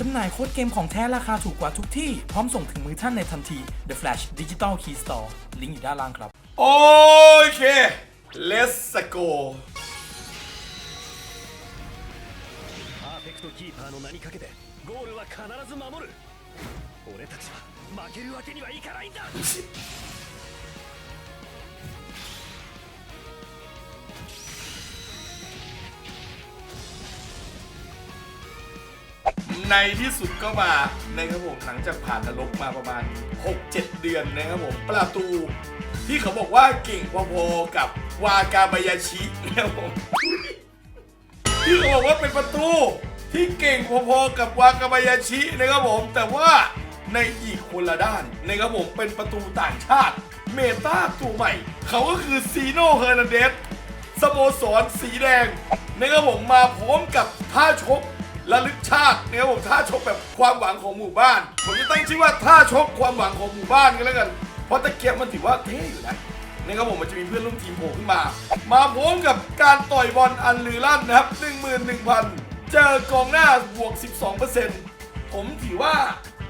จำหน่ายโค้ดเกมของแท้ราคาถูกกว่าทุกที่ พร้อมส่งถึงมือท่านในทันที The Flash Digital Key Store ลิงก์อยู่ด้านล่างครับ โอเค let's go パーフェクトキーパーの名にかけてゴールは必ず守る俺たちは負けるわけにはいかないんだ ในที่สุดก็มานะครับผมหลังจากผ่านนรกมาประมาณ 6-7 เดือนนะครับผมประตู ที่เขาบอกว่าเก่งพอๆกับวากาบายาชินะครับผมที่เขาบอกว่าเป็นประตูที่เก่งพอๆกับวากาบายาชินะครับผม แต่ว่าในอีกคนละด้านนะครับผมเป็นประตูต่างชาติ เมตาตัวใหม่ เขาก็คือซีโนเฮอร์นันเดสสโมสรสีแดงนะครับผมมาพร้อมกับท่าชก ระลึกชาตินะครับผมท่าชกแบบความหวังของหมู่บ้าน ผมจะตั้งชื่อว่าท่าชกความหวังของหมู่บ้านกันแล้วกัน เพราะตะเกียบมันถือว่าเท่อยู่นะนะครับผมมันจะมีเพื่อนร่วมทีมโผล่ขึ้นมา มาพร้อมกับการต่อยบอลอันลือลั่นนะครับ11,000 เจอกองหน้าบวก 12%ผมถือว่า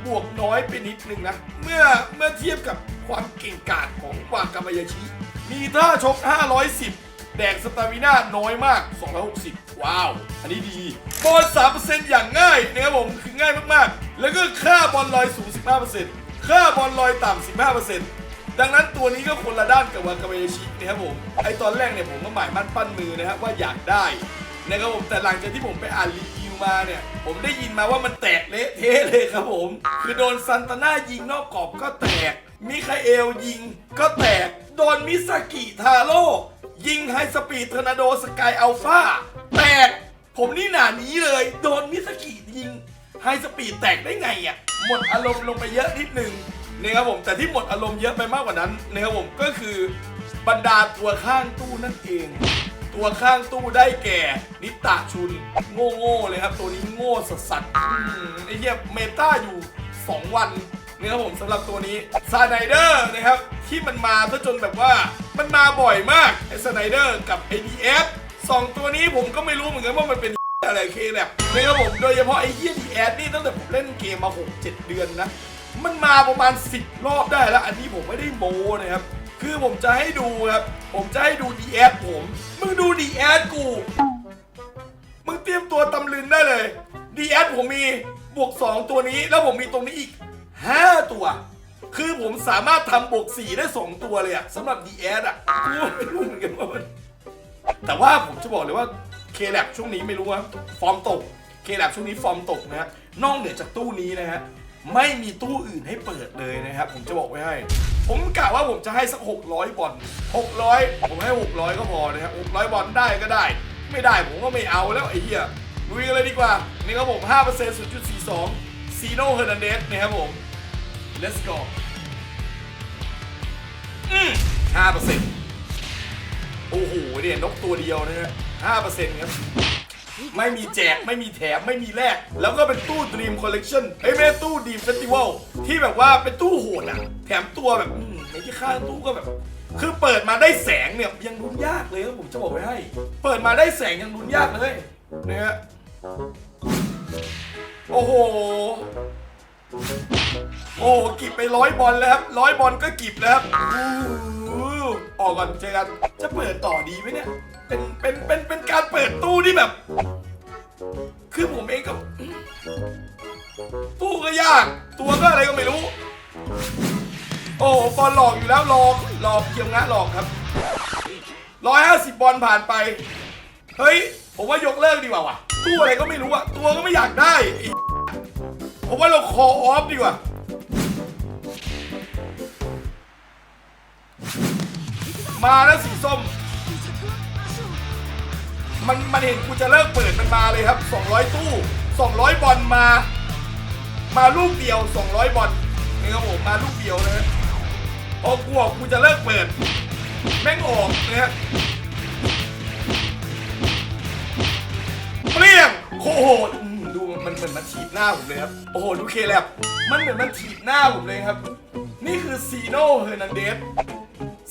บวกน้อยไปนิดนึงนะ เมื่อเมื่อเทียบกับความเก่งกาจของวากามายาชิ มีท่าชก 510 แดกสตามิน่าน้อยมาก 260 ว้าว อันนี้ดี บอล3%อย่างง่ายนะครับผม คือง่ายมากๆ แล้วก็ค่าบอลลอยสูง 15%ค่าบอลลอยต่ำ 15%ดังนั้นตัวนี้ก็คนละด้านกับวากาเบชินะครับผม ไอตอนแรกเนี่ยผมก็หมายมั่นปั้นมือนะครับว่าอยากได้นะครับผมแต่หลังจากที่ผมไปอ่านรีวิวมาเนี่ย ผมได้ยินมาว่ามันแตกเละเทะเลยครับผม คือโดนซันตาน่ายิงนอกกรอบก็แตกมิคาเอลยิงก็แตก โดนมิสกิทาโร่ ยิงไฮสปีดเทอร์นาโดสกายอัลฟาแตก ผมนี่หนานี้เลย โดนมิสกิยิงไฮสปีดแตกได้ไงอะ หมดอารมณ์ลงไปเยอะนิดนึงนะครับผม แต่ที่หมดอารมณ์เยอะไปมากกว่านั้นนะครับผมก็คือบรรดาตัวข้างตู้นั่นเอง ตัวข้างตู้ได้แก่ นิตะชุนโง่โง่ๆเลยครับ ตัวนี้โง่สัสสัสๆไอ้เหี้ยเมตาอยู่ 2 วัน นะครับผมสำหรับตัวนี้ซาไนเดอร์นะครับที่มันมาซะจนแบบว่ามันมาบ่อยมากไอ้ซาไนเดอร์กับไอ้ดีเอฟสองตัวนี้ผมก็ไม่รู้เหมือนกันว่ามันเป็นอะไรเคแบบนะครับผมโดยเฉพาะไอ้เหี้ยดีแอดนี่ตั้งแต่ผมเล่นเกมมา 6 7 เดือนนะ มันมาประมาณ 10 รอบได้แล้ว อันนี้ผมไม่ได้โมนะครับ คือผมจะให้ดูครับ ผมจะให้ดูดีแอดผม มึงดูดีแอดกู มึงเตรียมตัวตำลึงได้เลยดีแอดผมมีบวก 2 ตัวนี้แล้วผมมีตรงนี้อีก 5ตัว คือผมสามารถทำบวก4ได้2ตัวเลยอะสำหรับดีแอดอะกูไม่รู้เหมือนกันว่ามันแต่ว่าผมจะบอกเลยว่าเคแลบช่วงนี้ไม่รู้ว่าฟอร์มตกเคแลบช่วงนี้ฟอร์มตกนะฮะนอกเหนือจากตู้นี้นะฮะไม่มีตู้อื่นให้เปิดเลยนะครับผมจะบอกไว้ให้ ผมกะว่าผมจะให้สัก 600 บอล600 ผมให้ 600 ก็พอนะครับ600 บอลได้ก็ได้ ไม่ได้ผมก็ไม่เอาแล้วไอ้เหี้ยลุยกันเลยดีกว่า นี่ครับผม 5% 0.42ซีโนเฮอร์นันเดสนะครับผม let's go อืม5%โอ้โหเนี่ยนกตัวเดียวนะฮะห้าเปอร์เซ็นต์ครับ ไม่มีแจกไม่มีแถมไม่มีแลกแล้วก็เป็นตู้ Dream Collection เอ้ยไม่ใช่ตู้ Dream Festival ที่แบบว่าเป็นตู้โหดอะแถมตัวแบบอืมในที่ข้างตู้ก็แบบ คือเปิดมาได้แสงเนี่ยยังลุ้นยากเลยครับผมจะบอกไว้ให้ เปิดมาได้แสงยังลุ้นยากเลยนะฮะโอ้โห โอ้โหกิบไปร้อยบอลแล้วครับร้อยบอลก็กิบแล้วออกก่อนเจอกันจะเปิดต่อดีไหมเนี่ย เป็นเป็นเป็นเป็นการเปิดตู้ที่แบบ คือผมเองก็ตู้ก็ยาก ตัวก็อะไรก็ไม่รู้ โอ้โหบอลหลอกอยู่แล้วหลอกหลอกเกี่ยวงะหลอกครับร้อยห้าสิบบอลผ่านไป เฮ้ย ผมว่ายกเลิกดีกว่าว่ะ ตู้อะไรก็ไม่รู้อะตัวก็ไม่อยากได้ ผมว่าเราคอออฟดีกว่า มาแล้วสีส้ม มันมันเห็นกูจะเลิกเปิดมันมาเลยครับ 200 ตู้ 200 บอลมา มาลูกเดียว 200 บอลนี่ครับผมมาลูกเดียวนะฮะพอกูบอกกูจะเลิกเปิด แม่งออกนะฮะเปรี้ยงโอ้โหด มันเหมือนมันถีบหน้าผมเลยครับ โอ้โหดูเคแลบมันเหมือนมันถีบหน้าผมเลยครับ นี่คือซีโน่เฮอร์นันเดส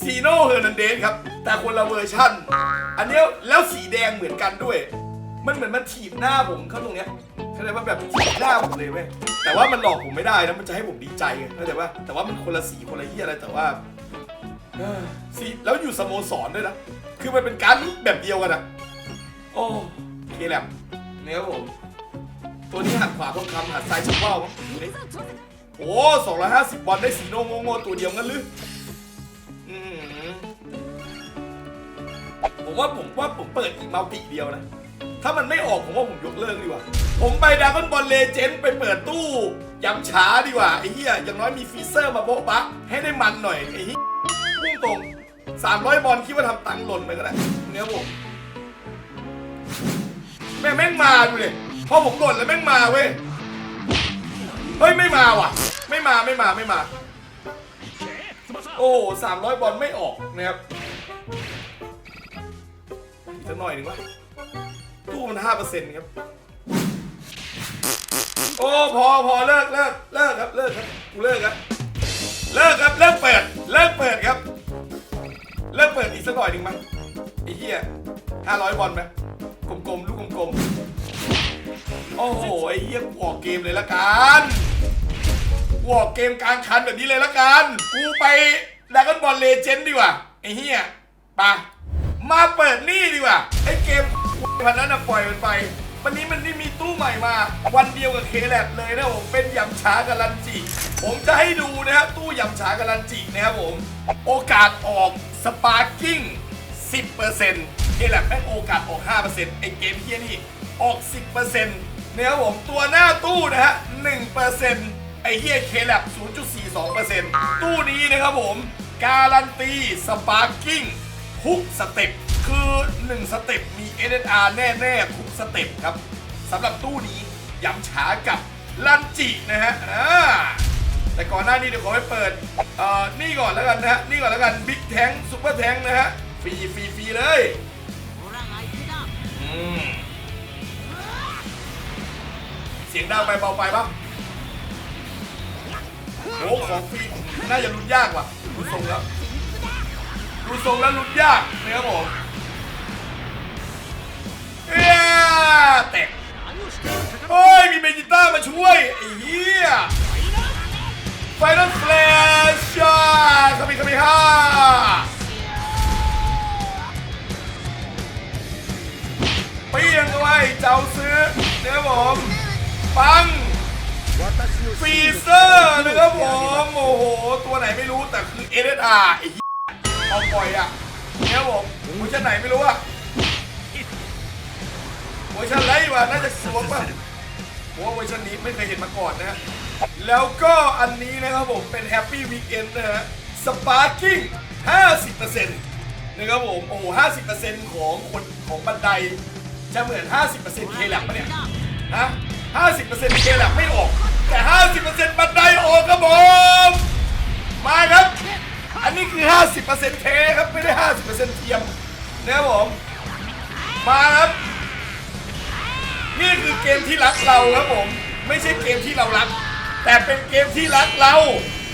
ซีโน่เฮอร์นันเดสครับ แต่คนละเวอร์ชั่น อันนี้แล้วสีแดงเหมือนกันด้วย มันเหมือนมันถีบหน้าผมเข้าตรงเนี้ยเข้าใจว่าแบบสีหน้าผมเลยเว้ยแต่ว่ามันหลอกผมไม่ได้นะมันจะให้ผมดีใจไงเข้าใจว่าแต่ว่ามันคนละสีคนละเหี้ยอะไรแต่ว่าสีแล้วอยู่สโมสรด้วยนะคือมันเป็นการแบบเดียวกันอะโอ้เคแลมเนี่ยครับผม ตัวนี้หัดขวาทองคำหัดซ้ายชิบว่าวมั้งดูดิโอ้สองร้อยห้าสิบบอลได้สีโนโงโง่ตัวเดียวงั้นหรือผมว่าผมว่าผมเปิดอีกมัลติเดียวนะ ถ้ามันไม่ออกผมว่าผมยกเลิกดีกว่า ผมไปด r a ก้อนบอลเลเจนด์ไปเปิดตู้ยำช้าดีกว่า ไอ้เหี้ยอย่างน้อยมีฟีเซอร์มาโบ๊ะบะให้ได้มันหน่อย ไอ้เหี้ยพุ่งตรง300บอลคิดว่าทำตังค์หล่นไปก็ได้เนี่ยผมแม่แม่งมาดูเลย พอผมหล่นแล้วแม่งมาเว้ย เฮ้ยไม่มาว่ะ ไม่มาไม่มาไม่มา โอ้สามร้อยบอลไม่ออกนะครับอีกสักหน่อยหนึ่งวะตู้มันห้าเปอร์เซ็นต์ครับ โอ้พอพอเลิกเลิกเลิกครับเลิกครับกูเลิกครับเลิกครับเลิกเปิดเลิกเปิดครับ เลิกเปิดอีกสักหน่อยหนึ่งมั้งไอ้เหี้ยห้าร้อยบอลไหมกลมๆลูกกลมๆ โอ้โหไอ้เหี้ยกูออกเกมเลยละกันกูออกเกมกลางคันแบบนี้เลยละกันกูไปด r a ก้อนบอลเลเจนด์ดีกว่าไอ้เหี้ยไปมาเปิดนี่ดีกว่าไอ้เกมพันนั้นนะปล่อยมันไป วันนี้มันนี่มีตู้ใหม่มา วันเดียวกับเคแลบเลยนะผมเป็นยำช้าการันจิผมจะให้ดูนะครับตู้ยำช้าการันจินะครับผม โอกาสออกสปาร์กิ้ง10%เคแลบแม่งโอกาสออก 5%ไอ้เกมเฮียนี่ ออก 10%เนะครับผมตัวหน้าตู้นะฮะ1%ไอเฮียเคแลบ0.42%ตู้นี้นะครับผมการันตีสปาร์กิ้งทุกสเต็ปคือ 1 สเต็ปมี NSR แน่ๆทุกสเต็ปครับสำหรับตู้นี้ย้ำช้ากับลันจินะฮะแต่ก่อนหน้านี้เดี๋ยวขอไปเปิดเอ่อนี่ก่อนแล้วกันนะฮะนี่ก่อนแล้วกันบิ๊กแทงซุปเปอร์แทงนะฮะฟรีฟรีฟรีเลยอืม สียงดังไปเบาไปปะโอ้ของฟรีน่าจะลุ้นยากว่ะดูทรงแล้วดูทรงแล้วลุ้นยากนะครับผมเอ้ยแตกโอ้ย มีเบจิต้ามาช่วย ไอ้เหี้ยไฟนอลแฟลชคามิคามิฮ่าเปี้ยงเข้าไปเจ้าซื้อนะครับผม ปังฟีเซอร์นะครับผม โอ้โห ตัวไหนไม่รู้แต่คือ SSR ไอ้เหี้เอาปล่อยอะเนี่ยผมเวอร์ชันไหนไม่รู้อะเวอร์ชันไรวะน่าจะสวมป่ะผมว่าเวอร์ชันนี้ไม่เคยเห็นมาก่อนนะฮะแล้วก็อันนี้นะครับผมเป็น Happy Weekend นะฮะ Sparking 50%นะครับผม โอ้โห50%ของคนของบันไดจะเหมือน 50%เคแลบปะเนี่ย ฮะ 50%เคแลบไม่ออก แต่ 50%บันไดออกครับผม มาครับ อันนี้คือ 50%เทครับไม่ได้ 50%เทียมนะครับผม มาครับ นี่คือเกมที่รักเราครับผม ไม่ใช่เกมที่เรารัก แต่เป็นเกมที่รักเรา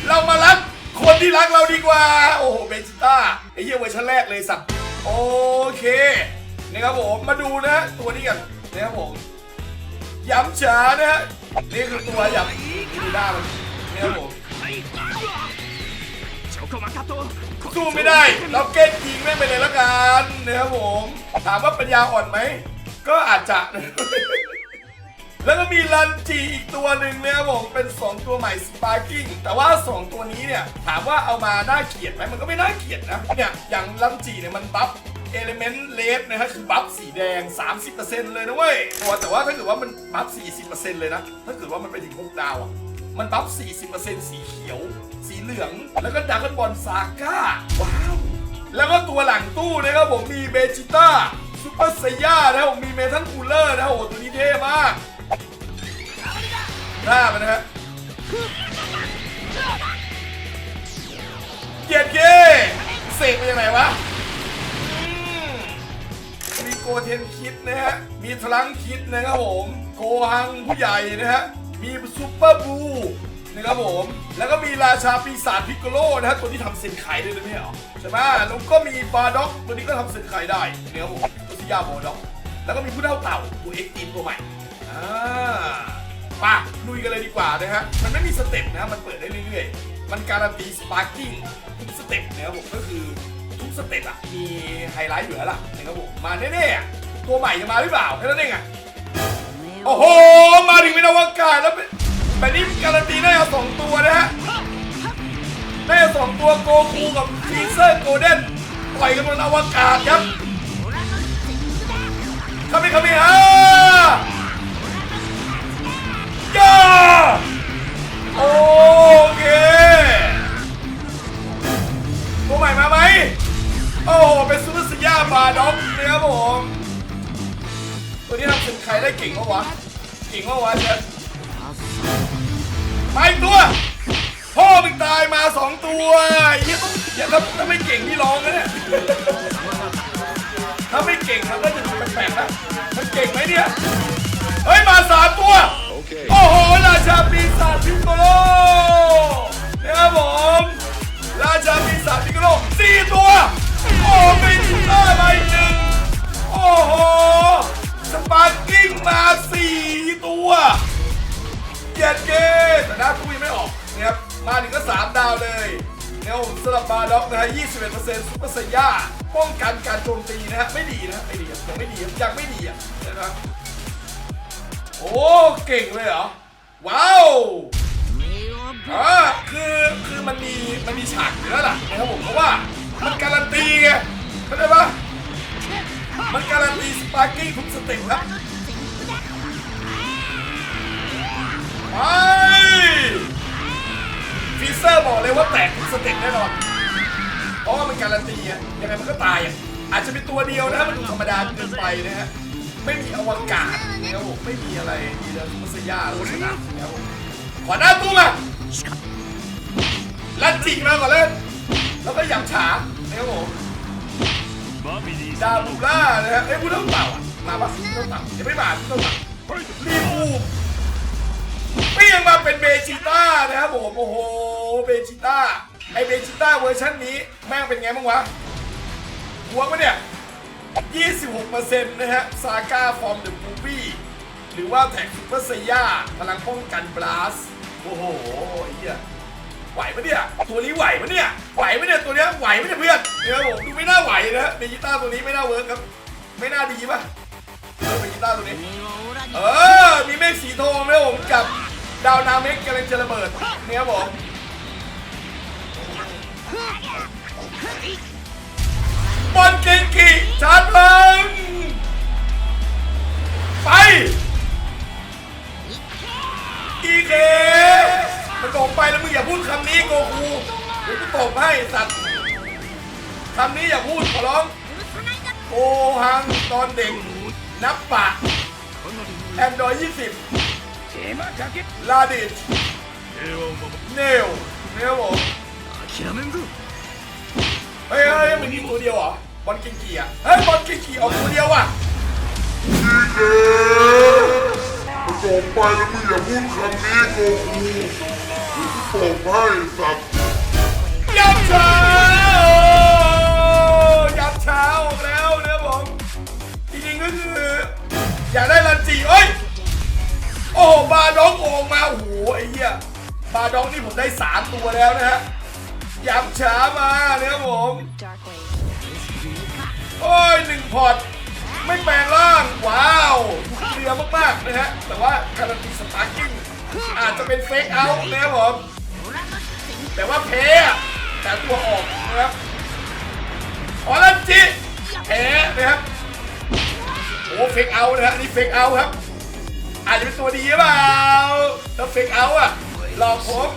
เรามารักคนที่รักเราดีกว่า โอ้โหเบจิต้าไอ้เหี้ยเวอร์ชันแรกเลยสัตว์โอเคนะครับผมมาดูนะตัวนี้กันนะครับผม ย้ำฉานะฮะนี่คือตัวอย่างดูหน้าลยนเนี่ยผมสู้ไม่ได้เราเก็ตยิงแม่ไปเลยละกันนะครับผมถามว่าปัญญาอ่อนไหม ก็อาจจะ แล้วก็มีลันจีอีกตัวหนึ่งนะครับผมเป็น 2 ตัวใหม่สปาร์กิ้งแต่ว่า 2 ตัวนี้เนี่ย ถามว่าเอามาน่าเกลียดไหมมันก็ไม่น่าเกลียดนะเนี่ยอย่างลันจีเนี่ยมันบัฟ เอลิเมนต์เลสนะฮะคือบัฟสีแดง 30%เลยนะเว้ยตัวแต่ว่าถ้าเกิดว่ามันบัฟ 40%เลยนะ ถ้าเกิดว่ามันไปถึง6ดาวอะมันบัฟ 40%สีเขียว สีเหลือง แล้วก็ดักกันบอลซาก้า ว้าว แล้วก็ตัวหลังตู้นะครับผมมีเบจิต้าซูเปอร์ไซย่านะครับผมมีเมทัลคูลเลอร์นะครับโอ้ตัวนี้เท่มากหน้ามันนะฮะเกียรติเก้เสกมาจากไหนวะ คิดนะฮะ มีทลังคิดนะครับผม โกฮังผู้ใหญ่นะฮะ มีซูเปอร์บูนะครับผม แล้วก็มีราชาปีศาจพิกโกโลนะฮะ ตัวที่ทำเซนไคด้วยนะเนี่ยเหรอใช่ไหมแล้วก็มีบาร์ด็อก ตัวนี้ก็ทำเซนไคได้นะครับผมตัวที่ยาบอร์ด็อก แล้วก็มีผู้เท่าเต่าตัวเอ็กซ์ตีมตัวใหม่ อ่ากันเลยดีกว่านะฮะ มันไม่มีสเต็ปนะ มันเปิดได้เรื่อยๆ มันการันตีสปาร์กิ้งทุกสเต็ปนะครับผม ก็คือทุกสเต็ปอะมีไฮไลท์อยู่แล้วล่ะนะครับผม มาแน่ๆอ ตัวใหม่จะมาหรือเปล่าแค่นั้นเองอะโอ้โห มาถึงเป็นอวกาศแล้วเป็นแบบนี้การันตีได้เอาสองตัวนะฮะได้เอาสองตัวโกคูกับฟีเซอร์โกลเด้นปล่อยกันบนอวกาศครับเข้าไปเข้าไปฮะย่าโอเคตัวใหม่มาไหมโอ้โหเป็นซูเปอร์สยาบาด็อกนะครับผม ตัวนี้ทำเป็นใครได้เก่งปะวะเก่งปะวะเชฟไปอีกตัว พ่อมึงตายมาสองตัวอ้เหี้ยต้องอย่าถ้าถ้าไม่เก่งนี่ร้องนะเนี่ยถ้าไม่เก่งมันก็จะดูแปลกๆนะมันเก่งไหมเนี่ยเฮ้ยมาสามตัวโอ้โหราชาปีศาจพิกโกโลนะครับผมราชาปีศาจพิกโกโลสี่ตัวโอ้เป็นต้ามาอีกหนึ่งโอ้โห ปาร์กิ้งมาสี่ตัวเจ็ดเกแต่หน้าตู้ยังไม่ออกนะครับ มาถึงก็สามดาวเลยเนี่ยผมสลับบาร์ด็อกนะฮะ21%ซุปเปอร์ไซย่าป้องกันการโจมตีนะฮะ ไม่ดีนะ ไม่ดีอะยังไม่ดีอะยังไม่ดีอะนะครับโอ้ เก่งเลยเหรอ ว้าวอ่าคือคือมันมีมันมีฉากอยู่แล้วล่ะนะครับผมเพราะว่ามันการันตีไงเข้าใจปะ มันการันตีสปาร์กิ้งทุกสเต็ปครับไปฟีเซอร์บอกเลยว่าแตกทุกสเต็ปแน่นอนเพราะว่ามันการันตีอะยังไงมันก็ตายอะอาจจะเป็นตัวเดียวนะมันธรรมดาเกินไปนะฮะไม่มีอวกาศแล้วไม่มีอะไรมีแต่มัสยาโอชนะแล้วขอหน้าตู้มาลันจิกมาก่อนเลยแล้วก็หยัำฉาแล้วผม ดาบูล่านะฮะเอ้ยพูดเรื่องเปล่าอะมาปะพูดเรื่องเปล่ายังไม่มาดเรื่องเปล่ารีบูเปลี่ยนมาเป็นเบจิต้านะครับผมโอ้โหเบจิต้าไอเบจิต้าเวอร์ชันนี้แม่งเป็นไงบ้างวะหัวปะเนี่ย 26%นะฮะซาก้าฟอร์มเดอะมูฟี่หรือว่าแท็กซูเปอร์ไซย่าพลังป้องกันบลัสโอ้โหไอ้เหี้ย ไหวปะเนี่ย ตัวนี้ไหวปะเนี่ย ไหวปะเนี่ย ตัวเนี้ยไหวปะเนี่ยเพื่อนเนี่ยผมดูไม่น่าไหวนะเบจิต้าตัวนี้ไม่น่าเวิร์กครับ ไม่น่าดีปะเออเบจิต้าตัวนี้ เออ มีเมฆสีทองนะผมกับดาวนาเมกกำลังจะระเบิดเนี่ยครับผมบอลเกงกิชาร์จพลัง โกคูเดี๋ยวกูตบให้สัตว์คำนี้อย่าพูดขอร้องโอหังตอนเด็กนับปะแอนดรอยยี่สิบลาดิชเนลเนลผมเฮ้ยเฮ้ยมันยิงตัวเดียวเหรอบอลกิงกี้อะเฮ้ยบอลกิงกี้เอาตัวเดียวอะนี่เด้องไปแล้วมึงอย่าพูดคำนี้โกคู ตกให้สัตว์ยับเช้ายับเช้าออกแล้วเนี่ยผมจริงๆก็คือ อยากได้ลันจีเอ้ย โอ้บาดอกออกมาโอ้โหไอ้เหี้ยบาดอกนี่ผมได้สามตัวแล้วนะฮะยับช้ามาเนี่ยผม โอ้ยหนึ่งพอร์ตไม่แปลงร่าง ว้าวเคลียมากๆนะฮะแต่ว่าการันตีสตาร์กิ้งอาจจะเป็นเฟกเอาท์นะครับผม แต่ว่าแพ้อะแต่ตัวออกนะครับออรันจิแพ้นะครับโอ้เฟกเอานะฮะอันนี่เฟกเอาครับ อาจจะเป็นตัวดีหรือเปล่าถ้าเฟกเอาอะหลอกผม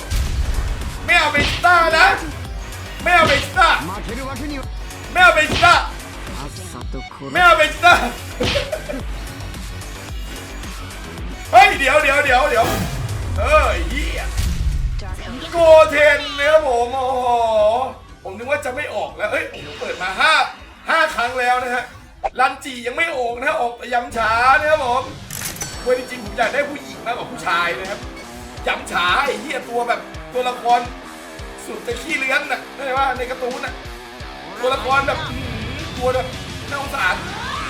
ไม่เอาเบจิต้านะไม่เอาเบจิต้าไม่เอาเบจิต้าไม่เอาเบจิต้าเฮ้ยเดี๋ยวเดี๋ยวเดี๋ยวเดี๋ยวเฮ้ยเหี้ย โกเทนเนื้อผมโอ้โหผมนึกว่าจะไม่ออกแล้ว เอ้ยผมเปิดมาห้าห้าครั้งแล้วนะฮะลันจียังไม่ออกนะฮะออกแต่ยำฉานะครับผมเว้ยจริงๆผมอยากได้ผู้หญิงมากกว่าผู้ชายนะครับยำฉาไอ้เหี้ยตัวแบบตัวละครสุดจะขี้เลื้อนนะได้ว่าในการ์ตูนนะตัวละครแบบตัวแบบน่าสงสาร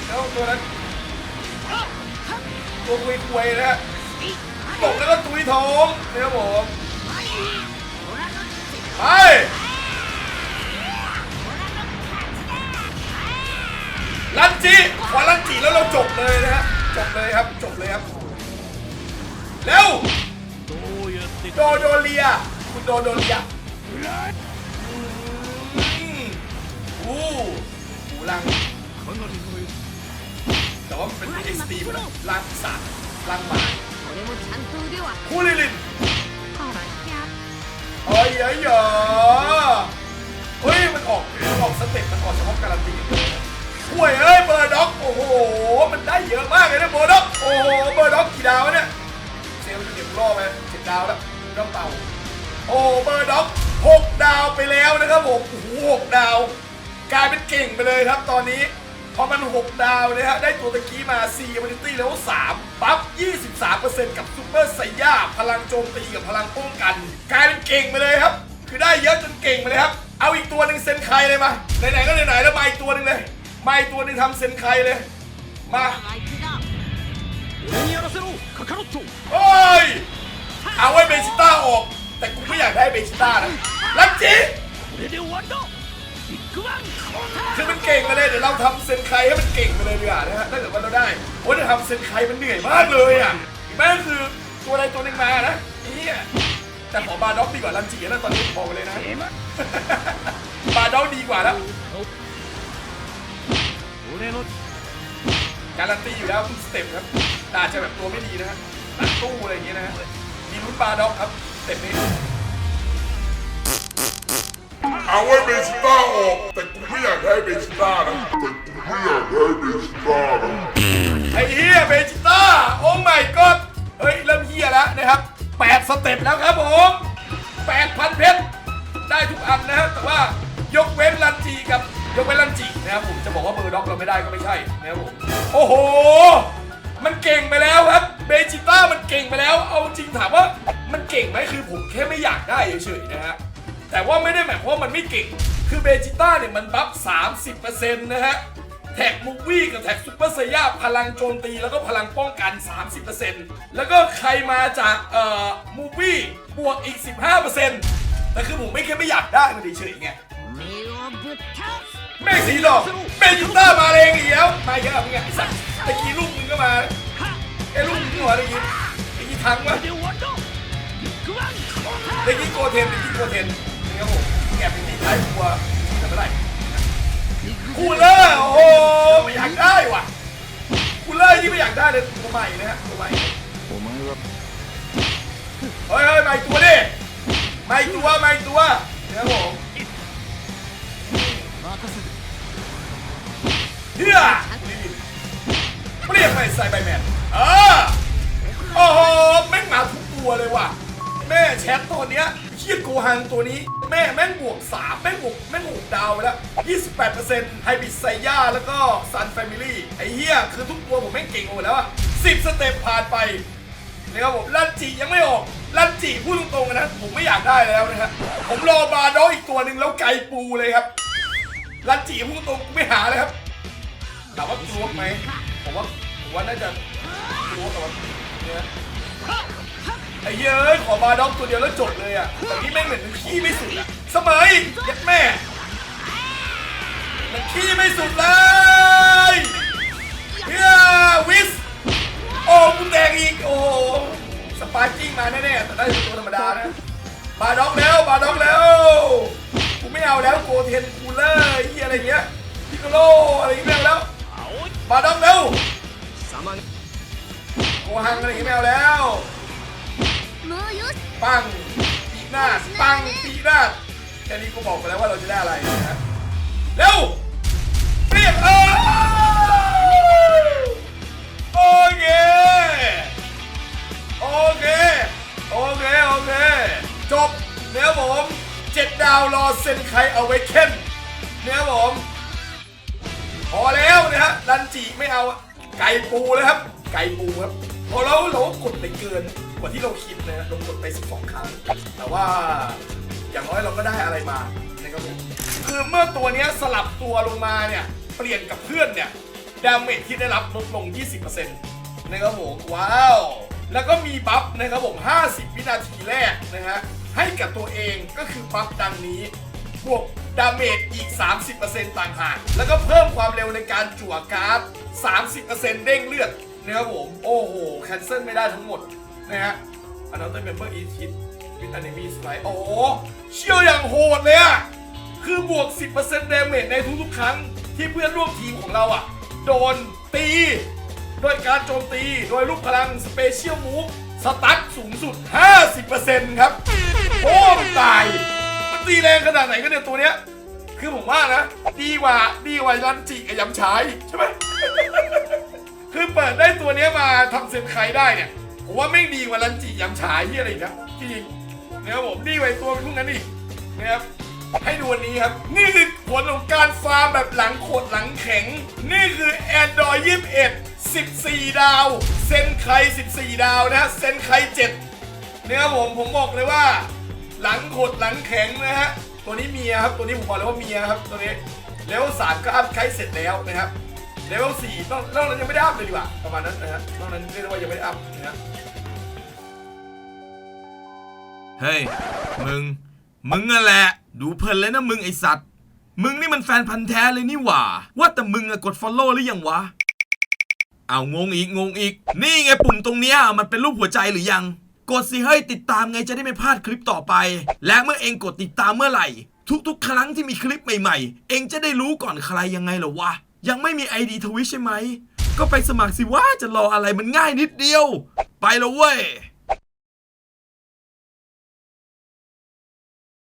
แล้วตัวนั้นตัวคุยๆนะฮะตกแล้วก็ตุยท้องนะครับผม ไปลันจีขวาลันจีแล้วเราจบเลยนะฮะจบเลยครับจบเลยครับเร็วโดโดเลียคุณโดโดเลียอู้หูลังแต่ว่าเป็นเอ็กซ์ตีมันลังสัตว์ลังหมาคู่ลิลิน เอ้ยเยอ้ยเฮ้ยมันออกมันออกสเต็ปมันออกเฉพาะการันตีอย่างเดียวนะห่วยเอ้ยเบอร์ด็อกโอ้โหมันได้เยอะมากเลยนะเบอร์ด็อกโอ้โหเบอร์ด็อกกี่ดาวเนี่ยเซลล์จะเก็บรอบไปเจ็ดดาวแล้วเริ่มเต่าโอ้เบอร์ด็อกหกดาวไปแล้วนะครับผมโอ้โหหกดาว กลายเป็นเก่งไปเลยครับตอนนี้ พอมัน 6 ดาวนะฮะได้ตัวตะกี้มา C Ability แล้ว 3 ปั๊บ 23%กับซูเปอร์ไซย่าพลังโจมตีกับพลังป้องกัน กลายเป็นเก่งไปเลยครับ คือได้เยอะจนเก่งไปเลยครับ เอาอีกตัวหนึ่งเซนไคเลยมา ไหนๆก็ไหนๆแล้วมาอีกตัวหนึ่งเลย มาอีกตัวหนึ่งทำเซนไคเลย มาโอ้ย เอาไว้เบจิต้าออก แต่กูไม่อยากได้เบจิต้านะรับจี คือมันเก่งมาเลยเดี๋ยวเราทำเซนไคให้มันเก่งไปเลยดีกว่านะฮะถ้าเกิดว่าเราได้โอ้ยจะทำเซนไคมันเหนื่อยมากเลยอะอีกแม่คือตัวอะไรตัวนึงมานะเนี่ยแต่ขอบาด็อกดีกว่ารันจีแล้วตอนนี้พอเลยนะบาด็อกดีกว่าแล้วการันตีอยู่แล้วสเต็ปครับอาจจะแบบตัวไม่ดีนะฮะตู้อะไรอย่างเงี้ยนะฮะมีรุ่นบาด็อกครับสเต็ปนี้ เอาไว้เบจิต้าออกแต่กูไม่อยากได้เบจิต้านะแต่กูไม่อยากได้เบจิต้านะไอ้เฮียเบจิต้าโอ้ my god เฮ้ยเริ่มเฮียแล้วนะครับ8สเต็ปแล้วครับผม8,000เพชรได้ทุกอันนะฮะแต่ว่ายกเว้นลันจีกับยกเว้นลันจีนะครับผมจะบอกว่าเบอร์ด็อกเราไม่ได้ก็ไม่ใช่นะครับผมโอ้โห มันเก่งไปแล้วครับเบจิต้ามันเก่งไปแล้ว เอาจริงถามว่ามันเก่งไหมคือผมแค่ไม่อยากได้เฉยๆนะฮะ แต่ว่าไม่ได้หมายความว่ามันไม่เก่ง คือเบจิต้าเนี่ยมันบัฟ 30%นะฮะ แท็กมูวี่กับแท็กซูเปอร์ไซย่าพลังโจมตีแล้วก็พลังป้องกัน 30%แล้วก็ใครมาจากเอ่อมูวี่บวกอีก 15%แต่คือผมไม่แค่ไม่อยากได้มันเฉยๆไงแม่สีดอกเบจิต้ามาเองอีกแล้วมาเยอะมึงไงสัตว์ตะกี้ลูกมึงก็มาไอ้ลูกมึงหัวตะกี้ตะกี้ทังวะตะกี้โกเทนตะกี้โกเทนี้คผมแอบไปติดท้ายครัวแต่ไม่ได้คูลเลอร์โอ้ไม่อยากได้ว่ะคูลเลอร์ที่ไม่อยากได้เลยตัวใหม่นะฮะตัวใหม่ผมไม่ว่าเฮ้ยเฮ้ยใหม่ตัวดิใหม่ตัวใหม่ตัวนะครับผมเฮียเปลี่ยนไปใส่ใบแมนเออโอ้โหแม่งหมาทุกตัวเลยว่ะ แม่แชทตัวเนี้ยเฮียโกหังตัวนี้ แม่แม่งบวก3แม่งบวกแม่งบวกดาวไปแล้ว 28%ไฮบิสไซย่าแล้วก็ซันแฟมิลี่ไอ้เหี้ยคือทุกตัวผมแม่งเก่งหมดแล้วอะ10 สเต็ปผ่านไปนะครับผมลันจียังไม่ออกลันจีพูดตรงๆนะผมไม่อยากได้แล้วนะฮะผมรอบาดอกอีกตัวหนึ่งแล้วไกลปูเลยครับลันจีพูดตรงไม่หาเลยครับถามว่ากลัวไหมผมว่าผมว่าน่าจะกลัวกับว่าเนี่ย ไอ้เย้ยขอมาด็อกตัวเดียวแล้วจบเลยอะแต่นี่แม่งเหมือนขี้ไม่สุดอะเสมออียัดแม่มันขี้ไม่สุดเลยเฮียวิส โอ้กูแดงอีก โอ้สปาร์จิ้งมาแน่ๆแต่ได้ตัวธรรมดานะบาด็อกแล้วบาด็อกแล้วกูไม่เอาแล้วโกเทนคูเลอร์เฮียอะไรเงี้ยพิกโลอะไรเงี้ยไม่อาแล้วบาด็อกแล้วโกหังอะไรเงี้ยไม่เอาแล้ว ปังปีหน้าศปังปีหน้าศแค่นี้กูบอกไปแล้วว่าเราจะได้อะไรนะฮะเร็วเปรี้ยงเออโอเค โอเค โอเค โอเค จบเนื้อผมเจ็ดดาวรอเซนไคเอาไว้เค้นเนื้อผมพอแล้วนะฮะดันจิไม่เอาไก่ปูเลยครับ ไก่ปูครับพอเราเรากดไปเกิน กว่าที่เราคิดนะฮะเรากดไป 12 ครั้ง แต่ว่าอย่างน้อยเราก็ได้อะไรมานะครับผมคือเมื่อตัวเนี้ยสลับตัวลงมาเนี่ย เปลี่ยนกับเพื่อนเนี่ยดาเมจที่ได้รับลดลง 20%นะครับผมว้าว แล้วก็มีบัฟนะครับผม 50 วินาทีแรกนะฮะให้กับตัวเองก็คือบัฟดังนี้บวกดาเมจอีก 30%ต่างหาก แล้วก็เพิ่มความเร็วในการจั่วการ์ด 30%เด้งเลือดนะครับผม โอ้โห แคนเซิลไม่ได้ทั้งหมด นะฮะอันนั้นเป็นเมมเบอร์อีทิตวิตานิมีสไลด์โอ้โหเชี่ยวอย่างโหดเลยอะคือบวก 10%เดเมจในทุกๆ ครั้งที่เพื่อนร่วมทีมของเราอะโดนตี โดยการโจมตีโดยลูกพลังสเปเชียลมูฟสตั๊กสูงสุด 50%ครับ โอ้มันตาย มันตีแรงขนาดไหนกันเนี่ยตัวเนี้ย คือผมว่านะ ดีกว่าดีกว่ารันจิกับยำชายใช่ไหม คือเปิดได้ตัวเนี้ยมาทำเซนไคได้เนี่ย ผมว่าไม่ดีกว่ารันจิยำชายที่อะไรอีกนะจริงนะครับผมดีกว่ไอ้ตัวพวกนั้นอีกนะครับให้ดูวันนี้ครับ นี่คือผลของการฟาร์มแบบหลังโขดหลังแข็ง นี่คือ Android 21 14 ดาว เซนไค14 ดาวนะฮะเซนไค7เนี่ยครับผมผมบอกเลยว่า หลังโขดหลังแข็งนะฮะตัวนี้เมียครับ ตัวนี้ผมบอกเลยว่าเมียครับตัวนี้เลเวล3ก็อัพใช้เสร็จแล้วนะครับ เลเวล4ต้องนอกนั้นยังไม่ได้อัพเลยดีกว่าประมาณนั้นนะฮะนอกนั้นเรียกได้ว่ายังไม่ได้อัพนะฮะเฮ้ย มึง มึงนั่นแหละ ดูเพลินเลยนะมึงไอสัตว์ มึงนี่มันแฟนพันธ์แท้เลยนี่หว่า ว่าแต่มึงอะกด follow หรือยังวะ เอางงอีกงงอีก นี่ไงปุ่มตรงเนี้ยมันเป็นรูปหัวใจหรือยัง กดสิเฮ้ยติดตามไงจะได้ไม่พลาดคลิปต่อไป และเมื่อเองกดติดตามเมื่อไหร่ ทุกๆ ครั้งที่มีคลิปใหม่ๆ เองจะได้รู้ก่อนใครยังไงเหรอวะ ยังไม่มี ID ทวิชใช่ไหม ก็ไปสมัครสิว่าจะรออะไรมันง่ายนิดเดียว ไปแล้วเว้ย